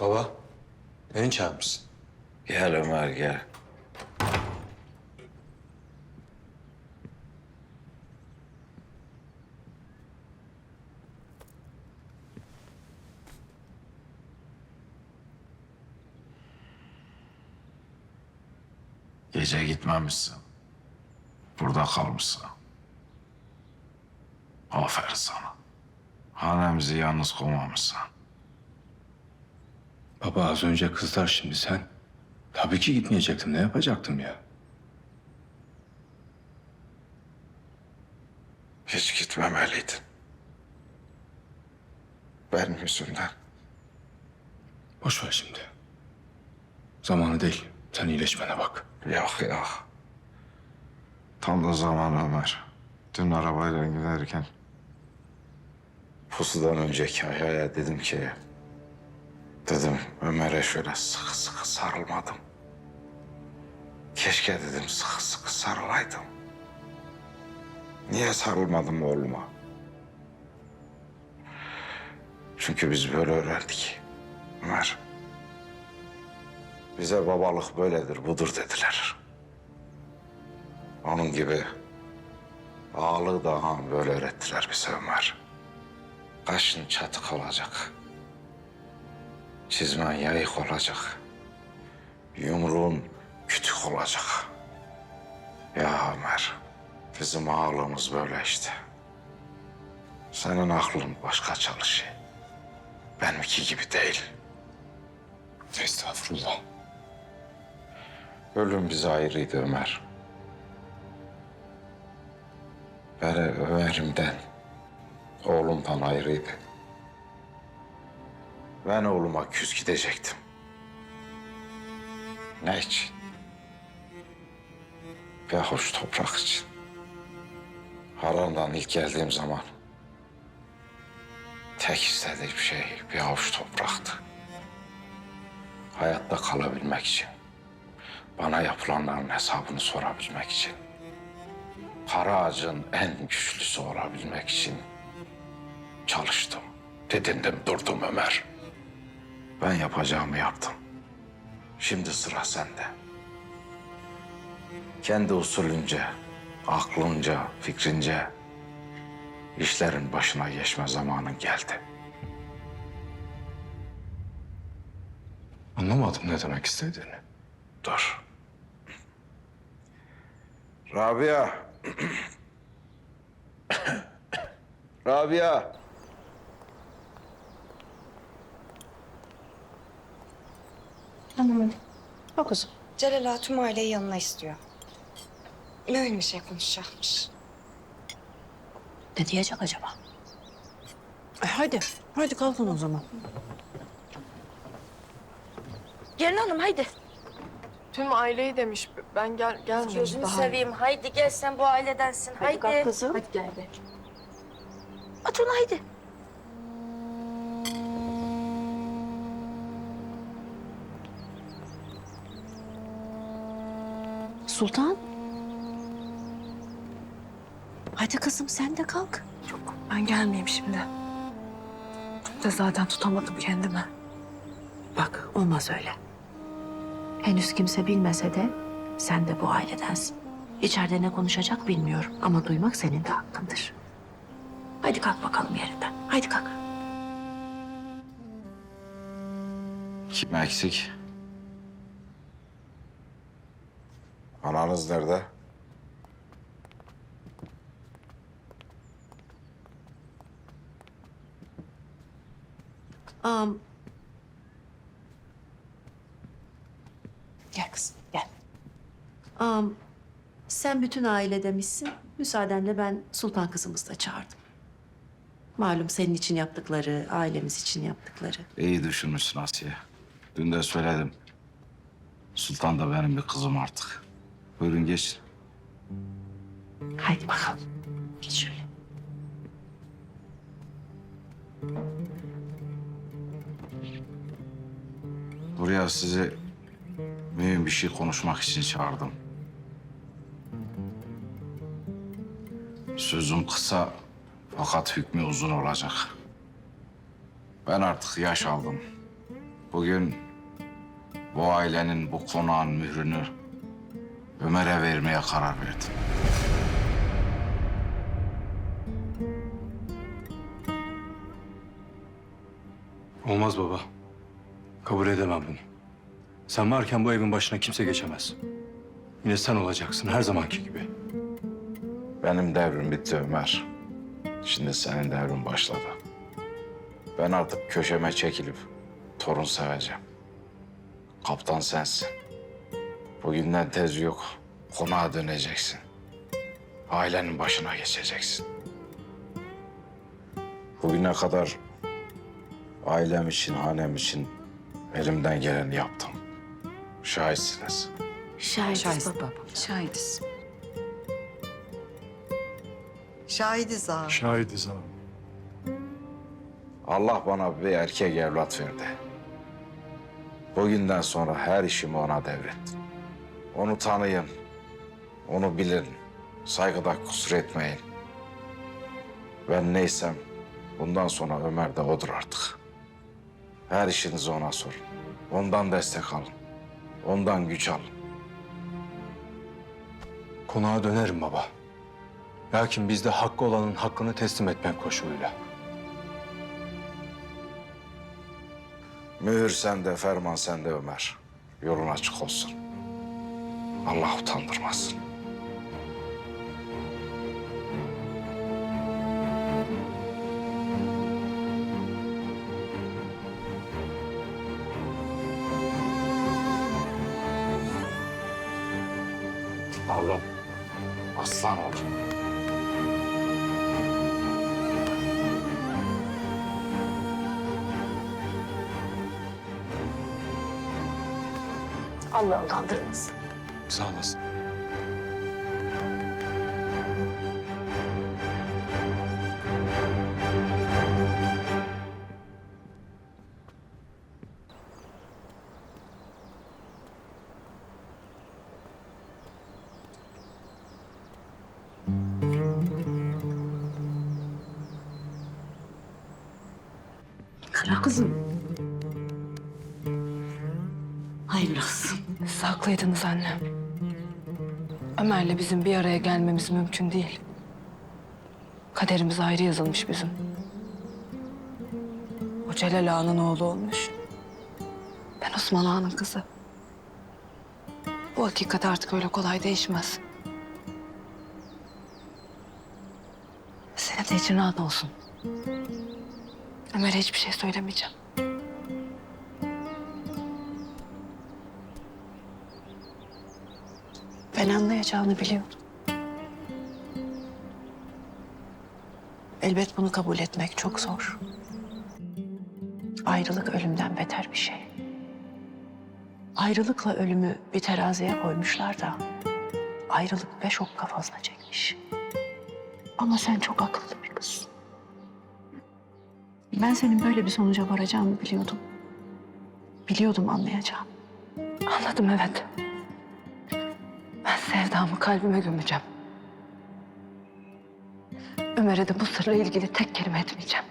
Baba, beni çağırmışsın. Gel Ömer gel. Gece gitmemişsin. Burada kalmışsın. Aferin sana. Hanemizi yalnız koymamışsın. Baba az önce kızlar şimdi sen. Tabii ki gitmeyecektim. Ne yapacaktım ya? Hiç gitmemeliydin. Benim yüzümden. Boş ver şimdi. Zamanı değil. Sen iyileşmene bak. Yok yok. Tam da zaman Ömer. Dün arabayla giderken pusudan önceki hayale dedim ki... Dedim Ömer'e şöyle sıkı sıkı sarılmadım. Keşke dedim sıkı sıkı sarılaydım. Niye sarılmadım oğluma? Çünkü biz böyle öğrendik. Ömer. Bize babalık böyledir, budur dediler. Onun gibi ağalığı da böyle öğrettiler bize Ömer. Kaşın çatık olacak. Çizmen yayık olacak. Yumruğun kütük olacak. Ya Ömer, bizim ağalığımız böyle işte. Senin aklın başka çalışıyor. Benimki gibi değil. Estağfurullah. Ölüm bize ayrıydı Ömer. Beni Ömer'imden, oğlumdan ayrıydı. Ben oğluma küs gidecektim. Ne için? Bir avuç toprak için. Haran'dan ilk geldiğim zaman tek istediğim şey bir avuç topraktı. Hayatta kalabilmek için bana yapılanların hesabını sorabilmek için, para ağacın en güçlüsü olabilmek için çalıştım. Didindim durdum Ömer. Ben yapacağımı yaptım. Şimdi sıra sende. Kendi usulünce, aklınca, fikrince işlerin başına geçme zamanın geldi. Anlamadım ne demek istediğini. Dur. Rabia. Rabia. Tamam hadi. O kızım. Celal Ağa tüm aileyi yanına istiyor. Mühim bir şey konuşacakmış. Ne diyecek acaba? E, hadi. Hadi kalkın o zaman. Gelin hanım haydi. Tüm aileyi demiş. Ben gel gelmiyorum Gözünü daha. seveyim. Haydi gel sen bu ailedensin. Haydi. Hadi kalk kızım. Hadi gel be. Oturun haydi. Sultan. Hadi kızım sen de kalk. Ben gelmeyeyim şimdi. De zaten tutamadım kendimi. Bak olmaz öyle. Henüz kimse bilmese de sen de bu ailedensin. İçeride ne konuşacak bilmiyorum ama duymak senin de hakkındır. Hadi kalk bakalım yerinden. Hadi kalk. Kim eksik? Ananız nerede? Am. Gel kızım gel. Am. Sen bütün aile demişsin. Müsaadenle ben Sultan kızımızı da çağırdım. Malum senin için yaptıkları, ailemiz için yaptıkları. İyi düşünmüşsün Asiye. Dün de söyledim. Sultan da benim bir kızım artık. Buyurun geçin. Haydi bakalım. Geç şöyle. Buraya sizi mühim bir şey konuşmak için çağırdım. Sözüm kısa fakat hükmü uzun olacak. Ben artık yaş aldım. Bugün bu ailenin bu konağın mührünü Ömer'e vermeye karar verdim. Olmaz baba. Kabul edemem bunu. Sen varken bu evin başına kimse geçemez. Yine sen olacaksın her zamanki gibi. Benim devrim bitti Ömer. Şimdi senin devrin başladı. Ben artık köşeme çekilip torun seveceğim. Kaptan sensin. Bugünden tez yok. Konağa döneceksin. Ailenin başına geçeceksin. Bugüne kadar ailem için, hanem için elimden geleni yaptım. Şahitsiniz. Şahidiz baba. Şahidiz. Şahidiz ağa. Şahidiz abi. Allah bana bir erkek evlat verdi. Bugünden sonra her işimi ona devrettim. Onu tanıyın, onu bilin, saygıda kusur etmeyin. Ben neysem bundan sonra Ömer de odur artık. Her işinizi ona sorun. Ondan destek alın. Ondan güç alın. Konağa dönerim baba. Lakin bizde hakkı olanın hakkını teslim etmek koşuluyla. Mühür sende, ferman sende Ömer. Yolun açık olsun. Allah utandırmasın. Oğlum, aslan oğlum. Allah utandırmasın. Sağ olasın. Kara kızım. Hayırlı olsun. Siz haklıydınız anne. Ömer'le bizim bir araya gelmemiz mümkün değil. Kaderimiz ayrı yazılmış bizim. O Celal Ağa'nın oğlu olmuş. Ben Osman Ağa'nın kızı. Bu hakikat artık öyle kolay değişmez. Senin de için rahat olsun. Ömer'e hiçbir şey söylemeyeceğim. Ben anlayacağını biliyordum. Elbet bunu kabul etmek çok zor. Ayrılık ölümden beter bir şey. Ayrılıkla ölümü bir teraziye koymuşlar da ayrılık beş okka fazla çekmiş. Ama sen çok akıllı bir kızsın. Ben senin böyle bir sonuca varacağını biliyordum. Biliyordum anlayacağım. Anladım evet. Sevdamı kalbime gömeceğim. Ömer'e de bu sırla ilgili tek kelime etmeyeceğim.